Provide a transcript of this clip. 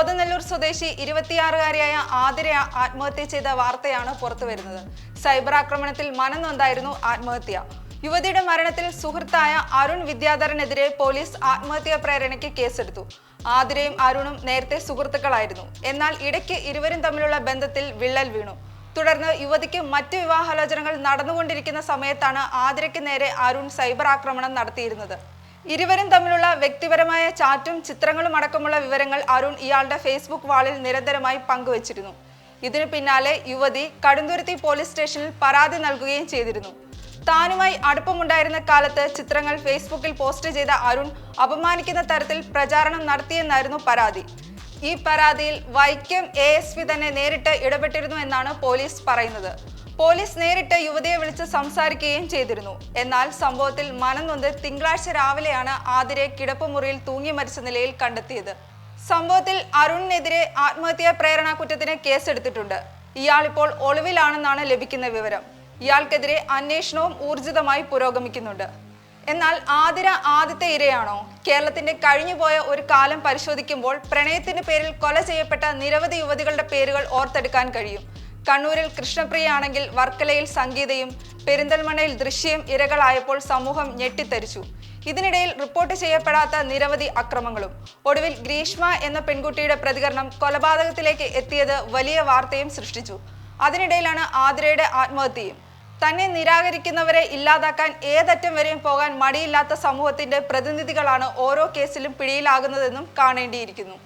കോതനെല്ലൂർ സ്വദേശി ഇരുപത്തിയാറുകാരിയായ ആതിര ആത്മഹത്യ ചെയ്ത വാർത്തയാണ് പുറത്തു വരുന്നത് സൈബർ ആക്രമണത്തിൽ മനംനൊന്തായിരുന്നു ആത്മഹത്യ. യുവതിയുടെ മരണത്തിൽ സുഹൃത്തായ അരുൺ വിദ്യാധരനെതിരെ പോലീസ് ആത്മഹത്യാ പ്രേരണയ്ക്ക് കേസെടുത്തു. ആതിരയും അരുണും നേരത്തെ സുഹൃത്തുക്കളായിരുന്നു. എന്നാൽ ഇടയ്ക്ക് ഇരുവരും തമ്മിലുള്ള ബന്ധത്തിൽ വിള്ളൽ വീണു. തുടർന്ന് യുവതിക്ക് മറ്റ് വിവാഹാലോചനകൾ നടന്നുകൊണ്ടിരിക്കുന്ന സമയത്താണ് ആതിരയ്ക്ക് നേരെ അരുൺ സൈബർ ആക്രമണം നടത്തിയിരുന്നത്. ഇരുവരും തമ്മിലുള്ള വ്യക്തിപരമായ ചാറ്റും ചിത്രങ്ങളും അടക്കമുള്ള വിവരങ്ങൾ അരുൺ ഇയാളുടെ ഫേസ്ബുക്ക് വാളിൽ നിരന്തരമായി പങ്കുവച്ചിരുന്നു. ഇതിനു പിന്നാലെ യുവതി കടുന്തുരുത്തി പോലീസ് സ്റ്റേഷനിൽ പരാതി നൽകുകയും ചെയ്തിരുന്നു. താനുമായി അടുപ്പമുണ്ടായിരുന്ന കാലത്ത് ചിത്രങ്ങൾ ഫേസ്ബുക്കിൽ പോസ്റ്റ് ചെയ്ത അരുൺ അപമാനിക്കുന്ന തരത്തിൽ പ്രചാരണം നടത്തിയെന്നായിരുന്നു പരാതി. ഈ പരാതിയിൽ വൈക്കം എ തന്നെ നേരിട്ട് ഇടപെട്ടിരുന്നു എന്നാണ് പോലീസ് പറയുന്നത്. പോലീസ് നേരിട്ട് യുവതിയെ വിളിച്ച് സംസാരിക്കുകയും ചെയ്തിരുന്നു. എന്നാൽ സംഭവത്തിൽ മനംനൊന്ത് തിങ്കളാഴ്ച രാവിലെയാണ് ആതിരെ കിടപ്പുമുറിയിൽ തൂങ്ങി മരിച്ച നിലയിൽ കണ്ടെത്തിയത്. സംഭവത്തിൽ അരുണിനെതിരെ ആത്മഹത്യാ പ്രേരണ കുറ്റത്തിന് കേസെടുത്തിട്ടുണ്ട്. ഇയാൾ ഇപ്പോൾ ഒളിവിലാണെന്നാണ് ലഭിക്കുന്ന വിവരം. ഇയാൾക്കെതിരെ അന്വേഷണവും ഊർജിതമായി പുരോഗമിക്കുന്നുണ്ട്. എന്നാൽ ആതിര ആദ്യത്തെ ഇരയാണോ? കേരളത്തിന്റെ കഴിഞ്ഞുപോയ ഒരു കാലം പരിശോധിക്കുമ്പോൾ പ്രണയത്തിന്റെ പേരിൽ കൊല ചെയ്യപ്പെട്ട നിരവധി യുവതികളുടെ പേരുകൾ ഓർത്തെടുക്കാൻ കഴിയും. കണ്ണൂരിൽ കൃഷ്ണപ്രിയ ആണെങ്കിൽ വർക്കലയിൽ സംഗീതയും പെരിന്തൽമണ്ണയിൽ ദൃശ്യം ഇരകളായപ്പോൾ സമൂഹം ഞെട്ടിത്തരിച്ചു ഇതിനിടയിൽ റിപ്പോർട്ട് ചെയ്യപ്പെടാത്ത നിരവധി അക്രമങ്ങളും. ഒടുവിൽ ഗ്രീഷ്മ എന്ന പെൺകുട്ടിയുടെ പ്രതികരണം കൊലപാതകത്തിലേക്ക് എത്തിയത് വലിയ വാർത്തയും സൃഷ്ടിച്ചു. അതിനിടയിലാണ് ആതിരയുടെ ആത്മഹത്യയും. തന്നെ നിരാകരിക്കുന്നവരെ ഇല്ലാതാക്കാൻ ഏതറ്റം വരെയും പോകാൻ മടിയില്ലാത്ത സമൂഹത്തിന്റെ പ്രതിനിധികളാണ് ഓരോ കേസിലും പിടിയിലാകുന്നതെന്നും കാണേണ്ടിയിരിക്കുന്നു.